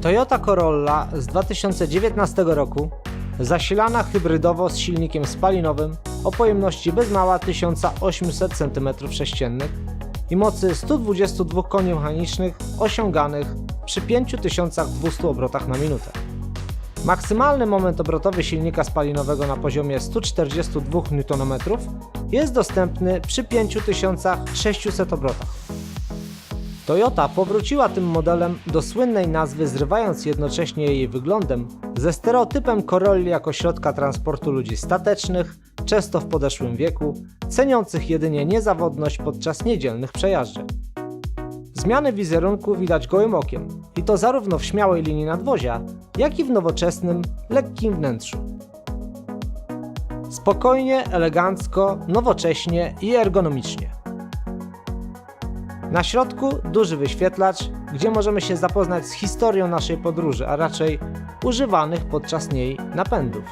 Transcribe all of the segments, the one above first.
Toyota Corolla z 2019 roku, zasilana hybrydowo z silnikiem spalinowym o pojemności bez mała 1800 cm3 i mocy 122 koni mechanicznych osiąganych przy 5200 obrotach na minutę. Maksymalny moment obrotowy silnika spalinowego na poziomie 142 Nm jest dostępny przy 5600 obrotach. Toyota powróciła tym modelem do słynnej nazwy, zrywając jednocześnie jej wyglądem ze stereotypem Corolli jako środka transportu ludzi statecznych, często w podeszłym wieku, ceniących jedynie niezawodność podczas niedzielnych przejażdżek. Zmiany wizerunku widać gołym okiem i to zarówno w śmiałej linii nadwozia, jak i w nowoczesnym, lekkim wnętrzu. Spokojnie, elegancko, nowocześnie i ergonomicznie. Na środku duży wyświetlacz, gdzie możemy się zapoznać z historią naszej podróży, a raczej używanych podczas niej napędów.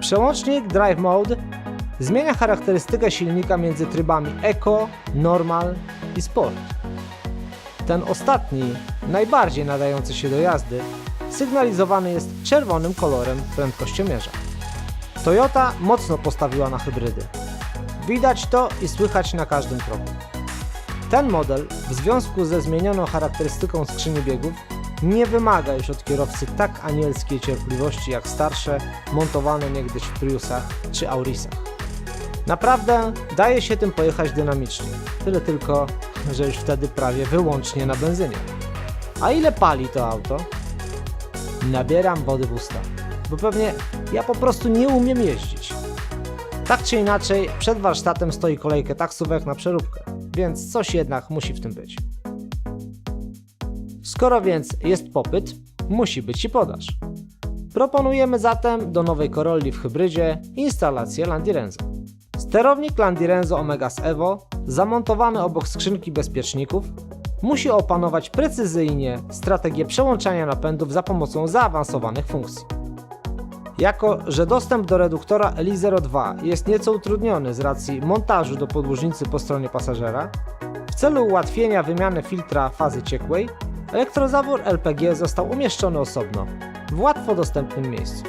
Przełącznik Drive Mode zmienia charakterystykę silnika między trybami Eco, Normal i Sport. Ten ostatni, najbardziej nadający się do jazdy, sygnalizowany jest czerwonym kolorem prędkościomierza. Toyota mocno postawiła na hybrydy. Widać to i słychać na każdym kroku. Ten model, w związku ze zmienioną charakterystyką skrzyni biegów, nie wymaga już od kierowcy tak anielskiej cierpliwości jak starsze, montowane niegdyś w Priusach czy Aurisach. Naprawdę daje się tym pojechać dynamicznie, tyle tylko, że już wtedy prawie wyłącznie na benzynie. A ile pali to auto? Nabieram wody w usta, bo pewnie ja po prostu nie umiem jeździć. Tak czy inaczej, przed warsztatem stoi kolejkę taksówek na przeróbkę, więc coś jednak musi w tym być. Skoro więc jest popyt, musi być i podaż. Proponujemy zatem do nowej Corolli w hybrydzie instalację Landirenzo. Sterownik Landirenzo Omega z Evo, zamontowany obok skrzynki bezpieczników, musi opanować precyzyjnie strategię przełączania napędów za pomocą zaawansowanych funkcji. Jako, że dostęp do reduktora LI02 jest nieco utrudniony z racji montażu do podłużnicy po stronie pasażera, w celu ułatwienia wymiany filtra fazy ciekłej, elektrozawór LPG został umieszczony osobno, w łatwo dostępnym miejscu.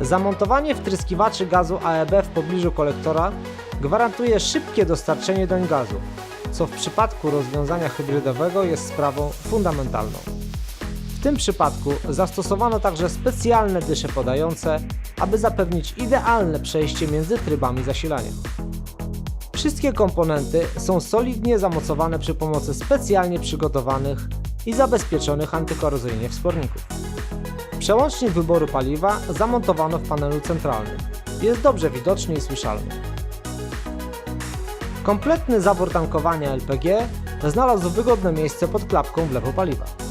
Zamontowanie wtryskiwaczy gazu AEB w pobliżu kolektora gwarantuje szybkie dostarczenie doń gazu, co w przypadku rozwiązania hybrydowego jest sprawą fundamentalną. W tym przypadku zastosowano także specjalne dysze podające, aby zapewnić idealne przejście między trybami zasilania. Wszystkie komponenty są solidnie zamocowane przy pomocy specjalnie przygotowanych i zabezpieczonych antykorozyjnie wsporników. Przełącznik wyboru paliwa zamontowano w panelu centralnym. Jest dobrze widoczny i słyszalny. Kompletny zabór tankowania LPG znalazł wygodne miejsce pod klapką wlewu paliwa.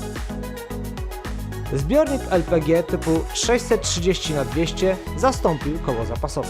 Zbiornik LPG typu 630 na 200 zastąpił koło zapasowe.